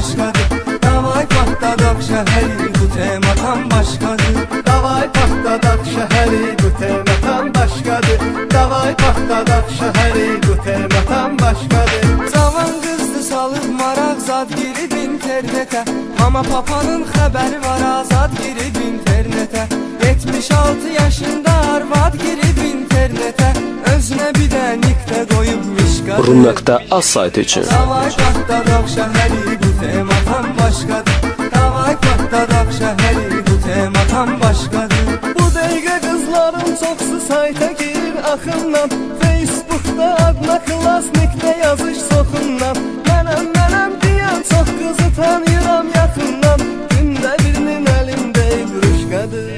başqadır Davay Bağdadaq şəhəri bu temadan başqadır Davay Paxtadaq şəhəri bu temadan başqadır Davay Paxtadaq şəhəri bu temadan başqadır Cavan qızdı salıb maraq zad girib internetə Mama papanın xəbəri var azad girib internetə 76 yaşında arvad girib internetə Özünə bir də nikdə qoyub mişqadır Rum.az saytı için. Davay Bağdadaq şəhəri bu temadan başqadır Davay Bağdadaq şəhəri bu temadan başqadır Bu dəqiqə qızların çoxsu sayta girir axınla Facebookda adına klasnikdə yazış soxunla Mənəm, mənəm deyən çox qızı tanıyıram yaxından Gündə birinin əlində evruşqadır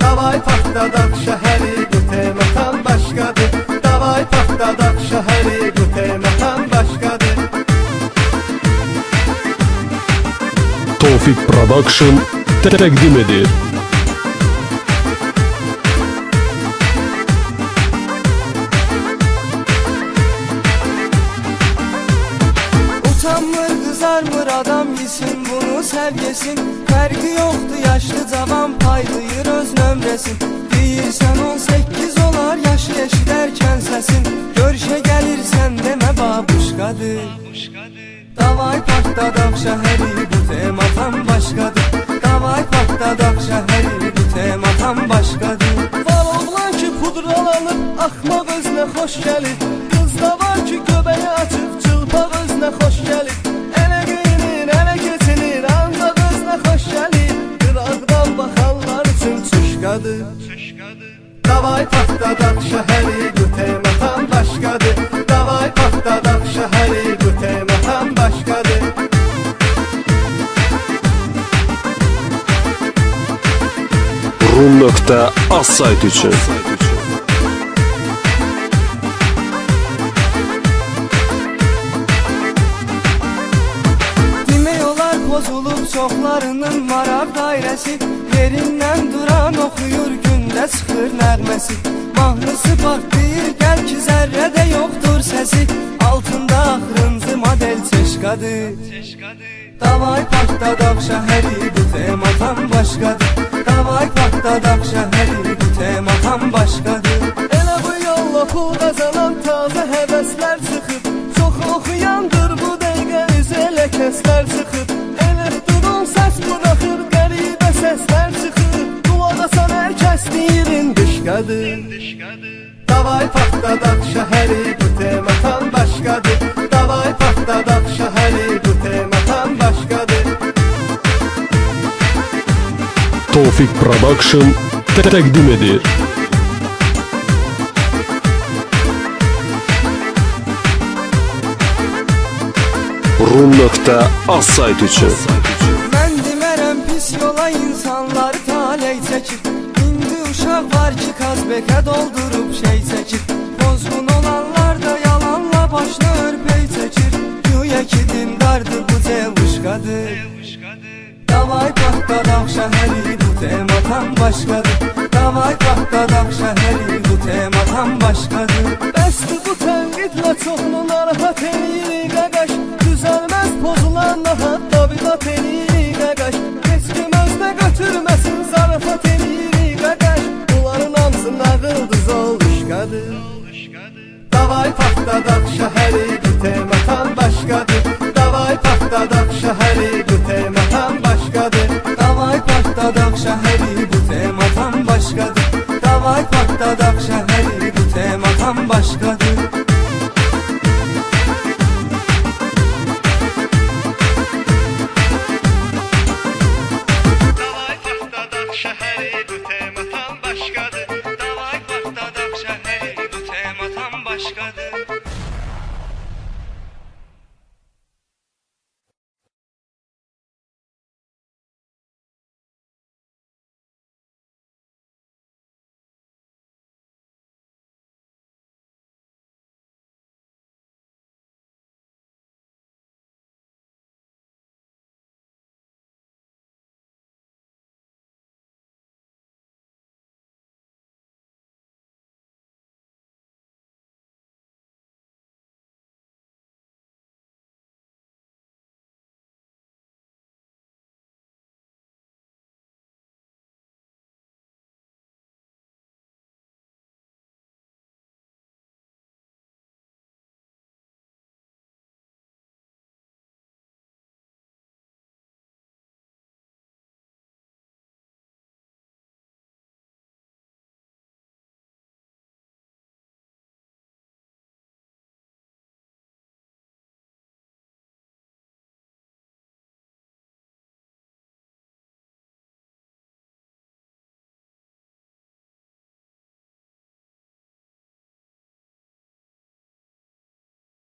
Davay Paxtadaq şəhəri Tofik Production təqdim edir. Utanmır kızarmır adam yesin bunu sevgesin. Fərqi yoxdur yaşlı cavan paylayır öz nömrəsin Deyirsən 18 olar yaşı eşidərkən səsin Görüşə gəlirsən demə babuşqadır Davay Bağdadaq şəhəri bu Bağdadaq şəhəri bu temadan başqadır Var oğlan ki pudralanıb axmaq özünə xoş gəlir Qız da var ki göbəyi açıb çılpaq özünə xoş gəlir Elə geyinir, elə keçinir, ancaq özünə xoş gəlir Qıraqdan baxanlar üçün çuşqadır Davay Paxtadaq Rum.az saytı için. Demək olar pozulub çoxlarının maraq dairəsi Yerindən duran oxuyur gündə çıxır nəğməsi Mahnısı partlayır gəl ki zərrədə yoxdur səsi Altında axırıncı model çeşqadır Davay Bağdadaq şəhəri bu temadan başqadır Davay Bağdadaq şəhəri bu temadan başqadır Elə bu yolla pul qazanan taze həvəslər çıxıb Çox oxuyandır bu dəqiqə üzə ləkəslər çıxıb Elektron səs buraxır, qəribə səslər çıxıb Qulaq asan hər kəs deyir indişqadır Davay Paxtadaq şəhəri bu temadan başqadır Davay Paxtadaq şəhəri Tofik Production təqdim edir. Rum.az saytı için. Mən demərəm pis yola insanlar taley çəkir İndi uşaq var ki Kazbekə doldurub şey çəkir Pozğun olanlar da yalanla başına başqadır Davay Bağdadaq şəhəri bu temadan başqadır Bəsdir bu tənqidlə çoxunu narahat eləyir qaqaş Düzəlməz pozulan nahat davidat eləyir qaqaş Heç kim özünə götürməsin zarafat eləyir qaqaş Bunların hamısı nağıldır zoluşqadır Davay Paxtadaq şəhəri bu temadan başqadır Davay Paxtadaq şəhəri bu Davay Bağdadaq şəhəri